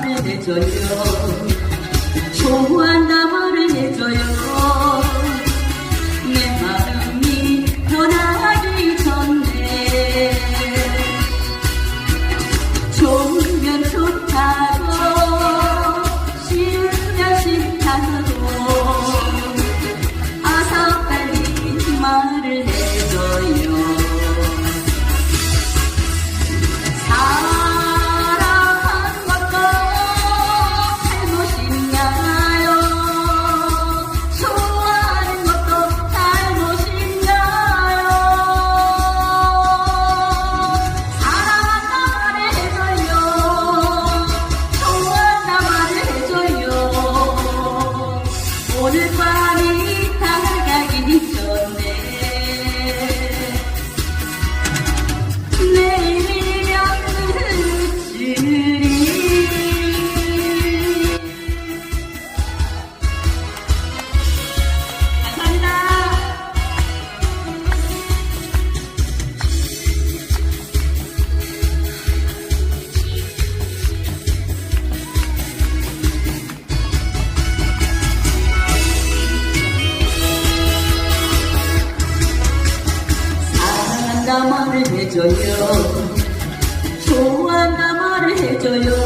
ไม่ได้เจอชวน নামার হে জয়। সুয়া নামার জয়।